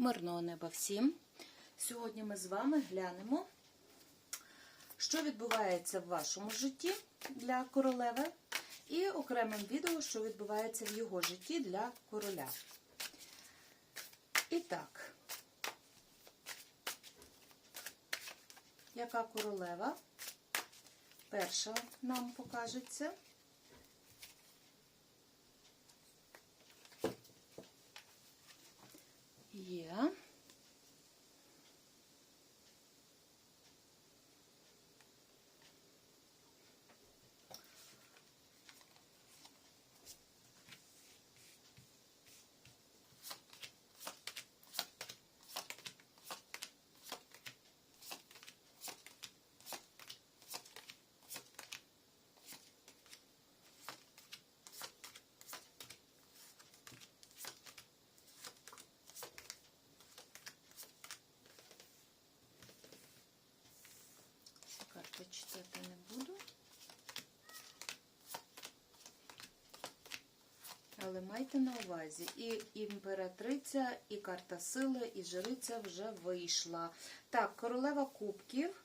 Мирного неба всім! Сьогодні ми з вами глянемо, що відбувається в вашому житті для королеви, і окремим відео, що відбувається в його житті для короля. І так, яка королева перша нам покажеться? Є. Ці карти читати не буду. Але майте на увазі, і імператриця, і карта сили, і жриця вже вийшла. Так, королева кубків.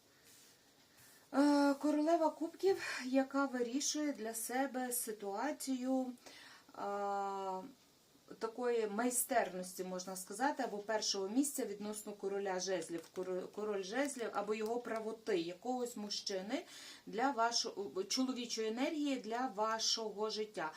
Е, Королева кубків, яка вирішує для себе ситуацію а, такої майстерності, можна сказати, або першого місця відносно короля жезлів, король жезлів, або його правоти, якогось мужчини для вашого чоловічої енергії для вашого життя.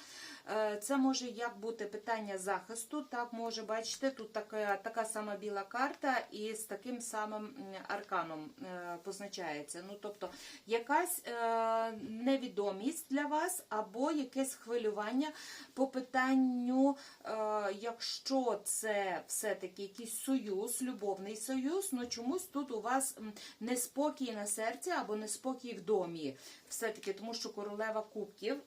Е, Це може як бути питання захисту, так може бачите, тут така, така сама біла карта і з таким самим арканом е, позначається. Ну, тобто, якась е, невідомість для вас, або якесь хвилювання по питанню, е, якщо це все-таки якийсь союз, любовний союз, ну чомусь тут у вас неспокій на серці або неспокій в домі. Все-таки, тому що королева кубків,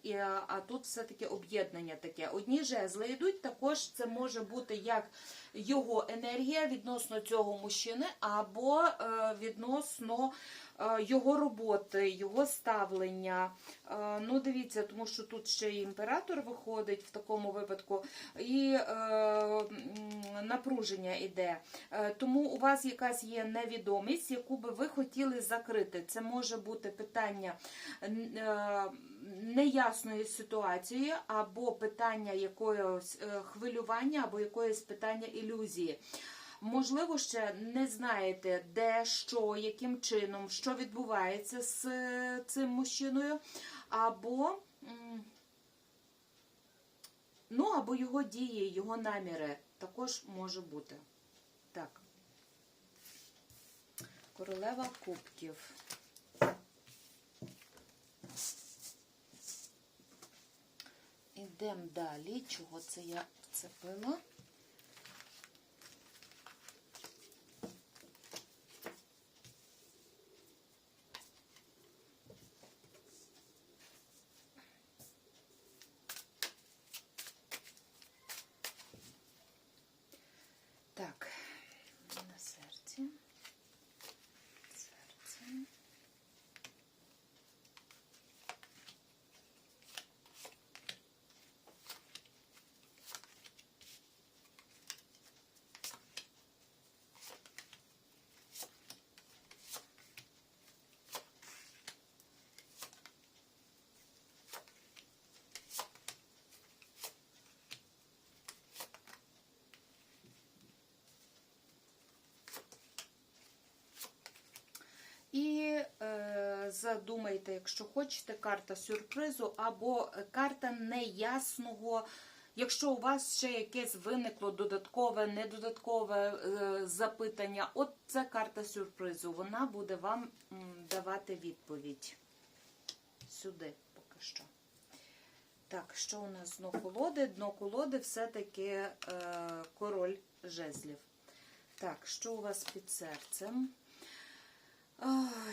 а а тут все-таки об'єднання таке. Одні жезли йдуть, також це може бути як його енергія відносно цього мужчини, або е, відносно е, його роботи, його ставлення. Е, ну, дивіться, тому що тут ще і імператор виходить в такому випадку, і е, напруження йде. Е, тому у вас якась є невідомість, яку би ви хотіли закрити. Це може бути питання е, неясної ситуації, або питання якогось е, хвилювання, або якоїсь питання ілюзії. Можливо, ще не знаєте, де, що, яким чином, що відбувається з е, цим мужчиною, або, ну, або його дії, його наміри також може бути. Так. Королева кубків. Ідемо далі. Чого це я вцепила? Так, на серці. Серце. І е, задумайте, якщо хочете, карта сюрпризу або карта неясного. Якщо у вас ще якесь виникло додаткове, недодаткове е, запитання, от це карта сюрпризу. Вона буде вам давати відповідь. Сюди поки що. Так, що у нас дно колоди? Дно колоди все-таки е, король жезлів. Так, що у вас під серцем?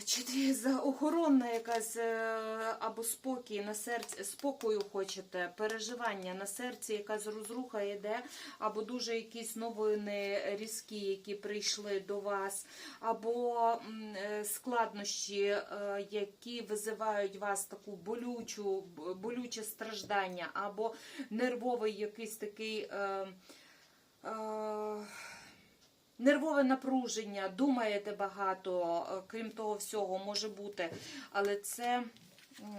Чи дві за охоронна якась е, або спокій на серці, спокою хочете, переживання на серці, якась розруха йде, або дуже якісь новини різкі, які прийшли до вас, або е, складнощі, е, які визивають вас таку болючу, болюче страждання, або нервовий якийсь такий. Нервове напруження, думаєте багато, е, крім того всього, може бути. Але це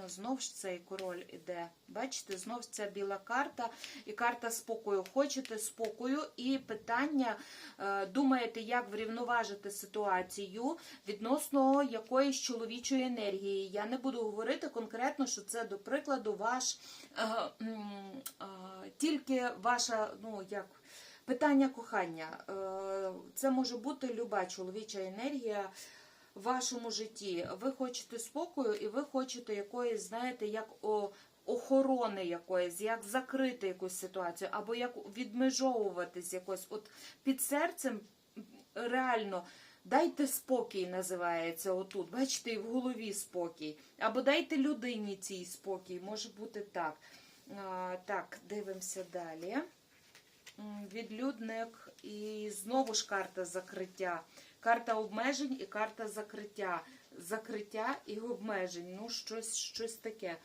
знов ж цей король іде. Бачите, знов ця біла карта і карта спокою. Хочете спокою і питання, е, думаєте, як врівноважити ситуацію відносно якоїсь чоловічої енергії. Я не буду говорити конкретно, що це, до прикладу, ваш е, тільки ваша, ну як. Питання кохання. Е, Це може бути люба чоловіча енергія в вашому житті. Ви хочете спокою, і ви хочете якоїсь, знаєте, як охорони якоїсь, як закрити якусь ситуацію, або як відмежовуватись якось. От під серцем реально. Дайте спокій, називається отут. Бачите, і в голові спокій. Або дайте людині цій спокій. Може бути так. А, так, дивимося далі. Відлюдник і знову ж карта закриття. Карта обмежень і карта закриття. Закриття і обмежень. Ну, щось, щось таке.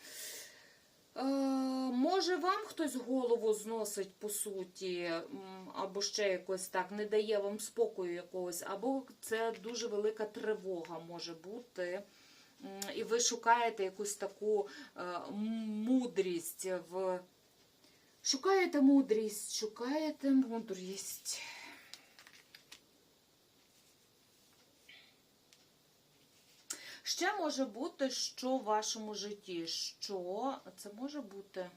Е, може, вам хтось голову зносить по суті, або ще якось так, не дає вам спокою якогось, або це дуже велика тривога може бути. І ви шукаєте якусь таку е, мудрість в. Шукаєте мудрість, шукаєте мудрість. Ще може бути, що в вашому житті. Що це може бути?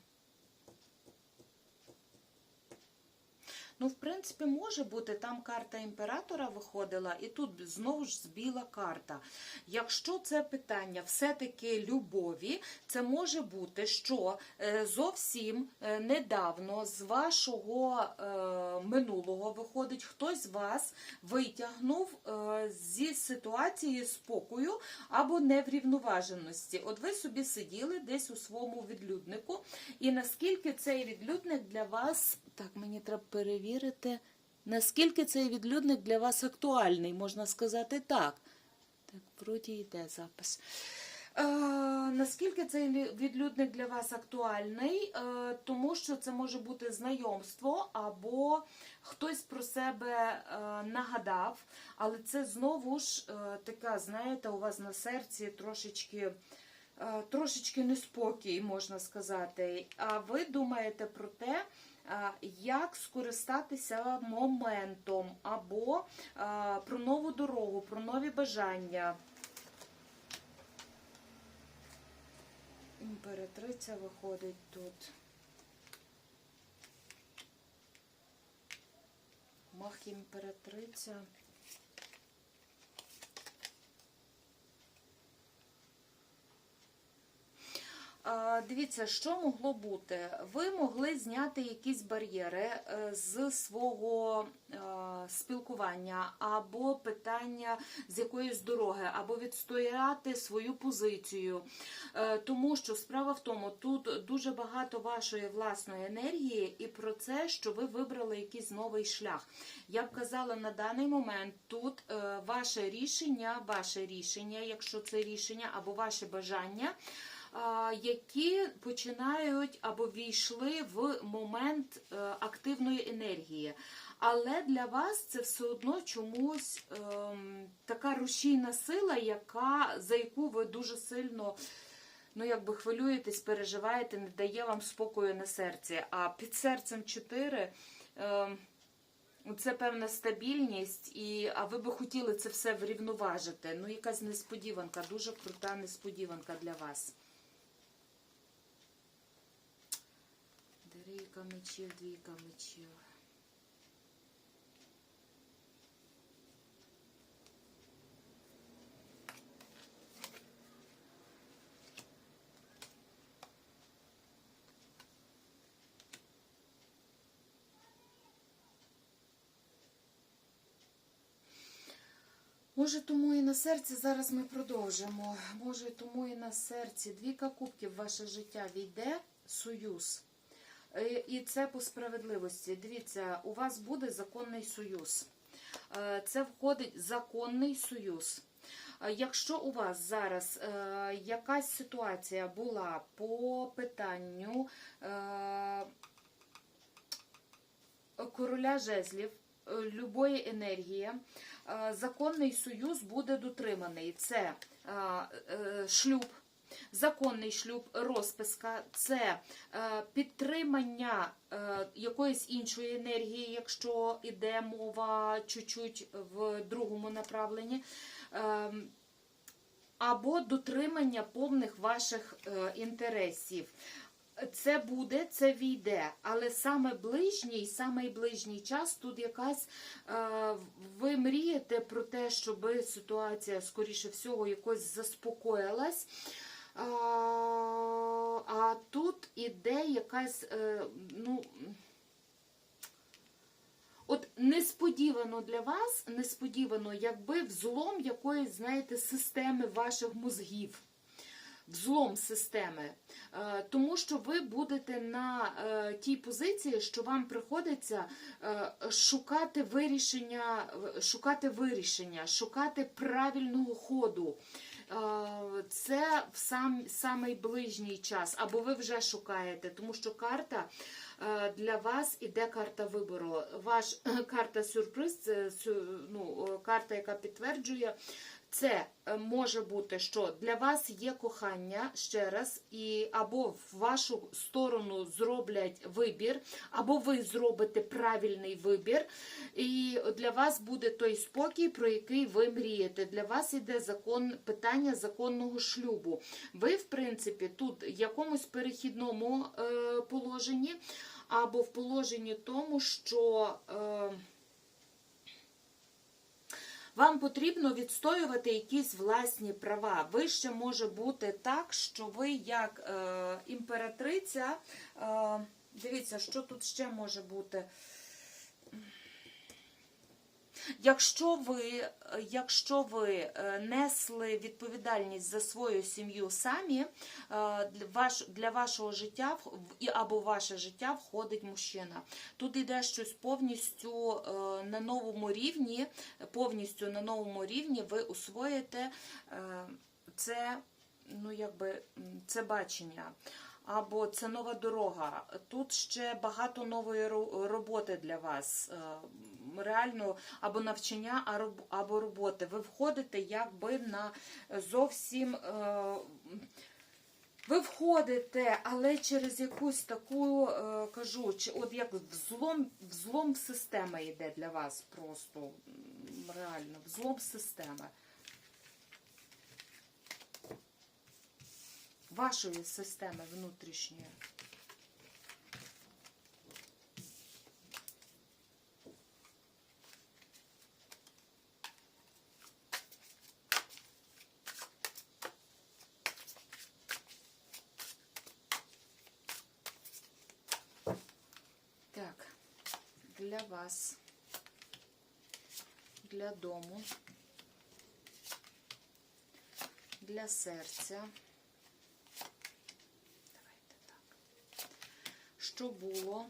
Ну, в принципі, може бути, там карта імператора виходила, і тут знову ж біла карта. Якщо це питання все-таки любові, це може бути, що е, зовсім е, недавно з вашого е, минулого виходить, хтось вас витягнув зі ситуації спокою або неврівноваженості. От ви собі сиділи десь у своєму відлюднику, і наскільки цей відлюдник для вас, так мені треба перевірити, наскільки цей відлюдник для вас актуальний, можна сказати так. Так, вроді йде запис. Е, наскільки цей відлюдник для вас актуальний? Е, тому що це може бути знайомство або хтось про себе е, нагадав, але це знову ж е, така, знаєте, у вас на серці трошечки. е, Трошечки неспокій, можна сказати. А ви думаєте про те, як скористатися моментом, або про нову дорогу, про нові бажання. Імператриця виходить тут. Мах імператриця. Дивіться, що могло бути? Ви могли зняти якісь бар'єри е, з свого е, спілкування або питання з якоїсь дороги, або відстояти свою позицію. Е, Тому що справа в тому, тут дуже багато вашої власної енергії і про це, що ви вибрали якийсь новий шлях. Я б казала на даний момент тут ваше рішення, ваше рішення, якщо це рішення, або ваше бажання які починають або війшли в момент е, активної енергії. Але для вас це все одно чомусь ем, така рушійна сила, яка, за яку ви дуже сильно ну, якби хвилюєтесь, переживаєте, не дає вам спокою на серці. А під серцем 4 ем, це певна стабільність, і, а ви би хотіли це все врівноважити. Ну, якась несподіванка, дуже крута несподіванка для вас. Двійка мечів, двійка мечів. Може, тому і на серці зараз ми продовжимо. Може, тому і на серці. Двійка кубків ваше життя війде союз. Е, І це по справедливості. Дивіться, у вас буде законний союз. Е, Це входить законний союз. Е, Якщо у вас зараз якась ситуація була по питанню короля жезлів, любої енергії, законний союз буде дотриманий. Це шлюб. Законний шлюб, розписка це е, підтримання е, якоїсь іншої енергії, якщо йде мова чуть-чуть в другому направленні, е, або дотримання повних ваших е, інтересів. Це буде, це війде, але саме ближній, самий ближній час тут якась е, ви мрієте про те, щоб ситуація, скоріше всього, якось заспокоїлась. А, тут іде якась, е, ну, от несподівано для вас, несподівано, якби взлом якоїсь, знаєте, системи ваших мозгів. Взлом системи, Е, тому що ви будете на е, тій позиції, що вам приходиться шукати вирішення, шукати вирішення, шукати правильного ходу. Е, Це в сам, самий ближній час, або ви вже шукаєте, тому що карта е, для вас іде карта вибору. Ваш карта сюрприз, це ну, е, карта, яка підтверджує. Це е, може бути, що для вас є кохання ще раз, і або в вашу сторону зроблять вибір, або ви зробите правильний вибір, і для вас буде той спокій, про який ви мрієте. Для вас іде закон питання законного шлюбу. Ви, в принципі, тут в якомусь перехідному е, положенні, або в положенні тому, що. Е, вам потрібно відстоювати якісь власні права. Вище може бути так, що ви як е, імператриця. Е, дивіться, що тут ще може бути. Якщо ви, якщо ви е, несли відповідальність за свою сім'ю самі, е, для, вашого життя або ваше життя входить мужчина. Тут йде щось повністю е, на новому рівні, повністю на новому рівні ви усвоїте е, це, ну якби це бачення. Або це нова дорога. Тут ще багато нової ро- роботи для вас. Е, Реально або навчання, або роботи. Ви входите якби на зовсім. е, Ви входите, але через якусь таку, е, кажу, от як взлом, взлом системи йде для вас просто. Реально, взлом системи. Вашої системи внутрішньої. Так, для вас, для дому, для серця. Давайте так. Що було?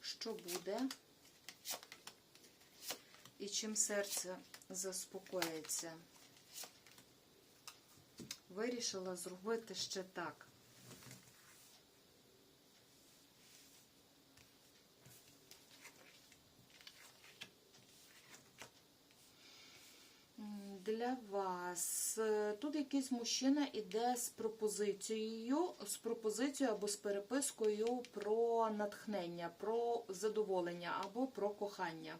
Що буде? І чим серце заспокоїться? Вирішила зробити ще так. Вас Е, тут якийсь мужчина іде з пропозицією, з пропозицією або з перепискою про натхнення, про задоволення або про кохання.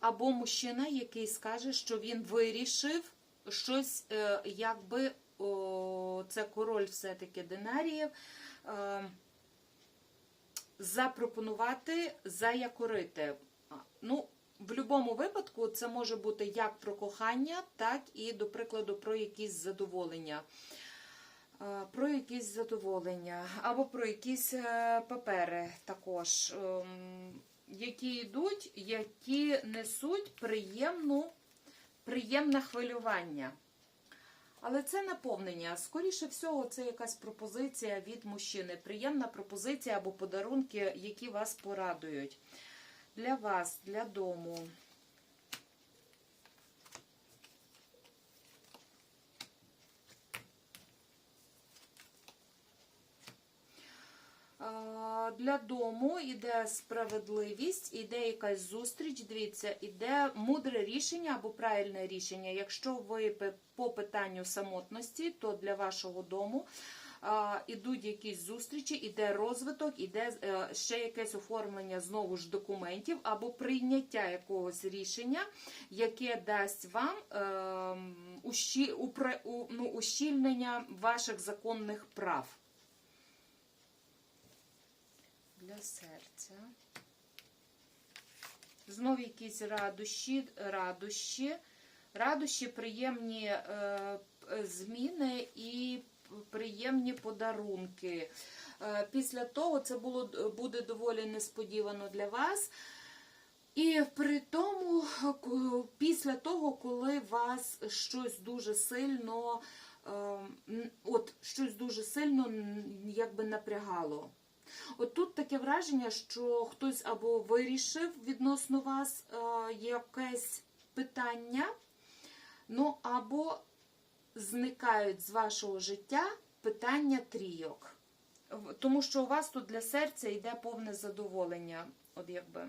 Або мужчина, який скаже, що він вирішив щось, е, якби це король все-таки динаріїв. е, запропонувати заякорити. Ну, в будь-якому випадку це може бути як про кохання, так і, до прикладу, про якісь задоволення. Е, Про якісь задоволення, або про якісь е, папери також, ем, які йдуть, які несуть приємну, приємне хвилювання. Але це наповнення. Скоріше всього, це якась пропозиція від мужчини. Приємна пропозиція або подарунки, які вас порадують. Для вас, для дому. Для дому іде справедливість, іде якась зустріч. Дивіться, іде мудре рішення або правильне рішення. Якщо ви по питанню самотності, то для вашого дому ідуть якісь зустрічі, іде розвиток, іде е, ще якесь оформлення знову ж документів або прийняття якогось рішення, яке дасть вам у- ну, ущільнення ваших законних прав. Для серця. Знов якісь радощі, радощі, радощі, приємні е, зміни і приємні подарунки. Е, після того це було, буде доволі несподівано для вас. І при тому, після того, коли вас щось дуже сильно, е, от щось дуже сильно якби напрягало. От тут таке враження, що хтось або вирішив відносно вас е, якесь питання, ну або зникають з вашого життя питання трійок. Тому що у вас тут для серця йде повне задоволення. От якби.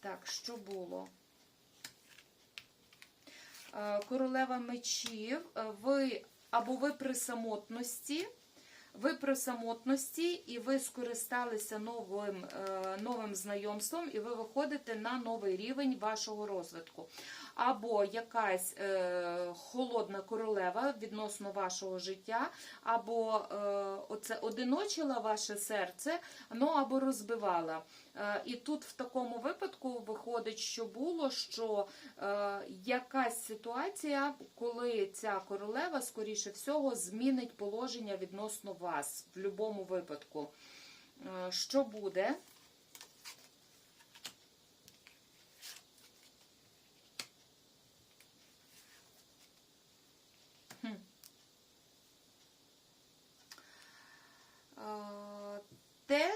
Так, що було? Е, Королева мечів. Е, Ви або ви при самотності, ви при самотності, і ви скористалися новим, е, новим знайомством, і ви виходите на новий рівень вашого розвитку. Або якась е, холодна королева відносно вашого життя, або е, оце одиночила ваше серце, ну або розбивала. Е, і тут в такому випадку виходить, що було, що е, якась ситуація, коли ця королева, скоріше всього, змінить положення відносно вас в будь-якому випадку. Е, що буде?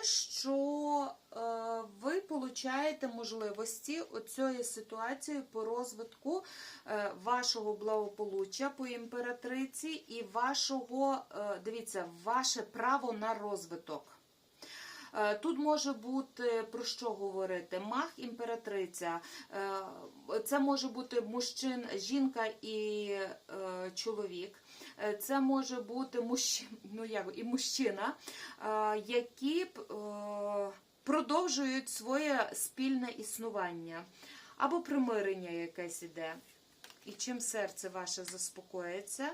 Що е, ви получаєте можливості оцієї ситуації по розвитку е, вашого благополуччя по імператриці і вашого, е, дивіться, ваше право на розвиток. Тут може бути про що говорити? Мах імператриця. Це може бути мужчин, жінка і чоловік. Е, Це може бути мужч... ну, як, і мужчина, е, які е, продовжують своє спільне існування. Або примирення якесь іде. І чим серце ваше заспокоїться.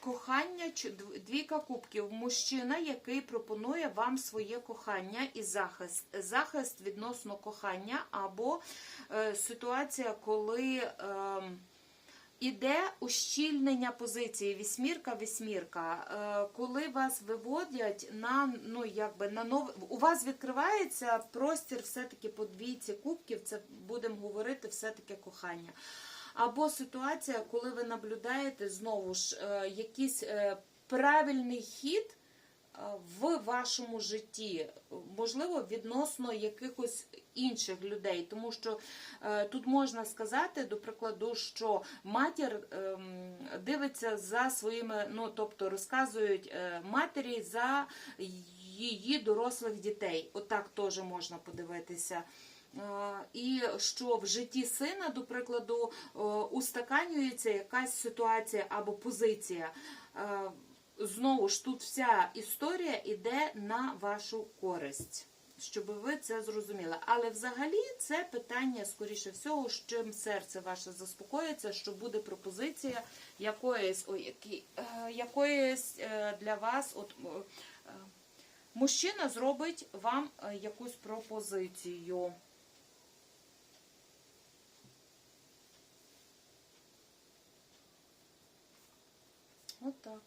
Кохання ч- двійка кубків. Мужчина, який пропонує вам своє кохання і захист. Захист відносно кохання, або е, ситуація, коли. ем, Іде ущільнення позиції вісьмірка, вісьмірка. Е, Коли вас виводять на ну якби на нов... у вас відкривається простір, все-таки по двійці кубків. Це будемо говорити, все-таки кохання. Або ситуація, коли ви наблюдаєте знову ж е, якийсь е, правильний хід е, в вашому житті, можливо, відносно якихось інших людей. Тому що тут можна сказати, до прикладу, що матір ем, дивиться за своїми, ну тобто розказують матері за її дорослих дітей. Отак теж можна подивитися. Е, І що в житті сина, до прикладу, е, устаканюється якась ситуація або позиція. Е, Знову ж тут вся історія йде на вашу користь, щоб ви це зрозуміли. Але взагалі це питання, скоріше всього, з чим серце ваше заспокоїться, що буде пропозиція якоїсь, ой, які, якоїсь для вас. От, мужчина зробить вам якусь пропозицію. Отак.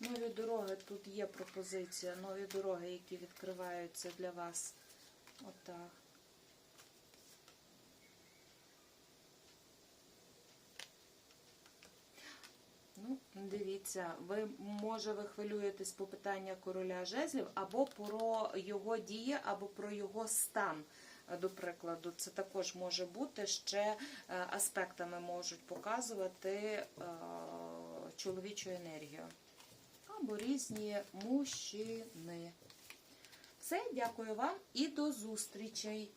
Нові дороги, тут є пропозиція, нові дороги, які відкриваються для вас. Отак. Ну, дивіться, ви може ви хвилюєтесь по питання короля жезлів або про його дії, або про його стан. Е, до прикладу, це також може бути ще е, аспектами можуть показувати е, чоловічу енергію. Або різні мужчини. Все, дякую вам і до зустрічей!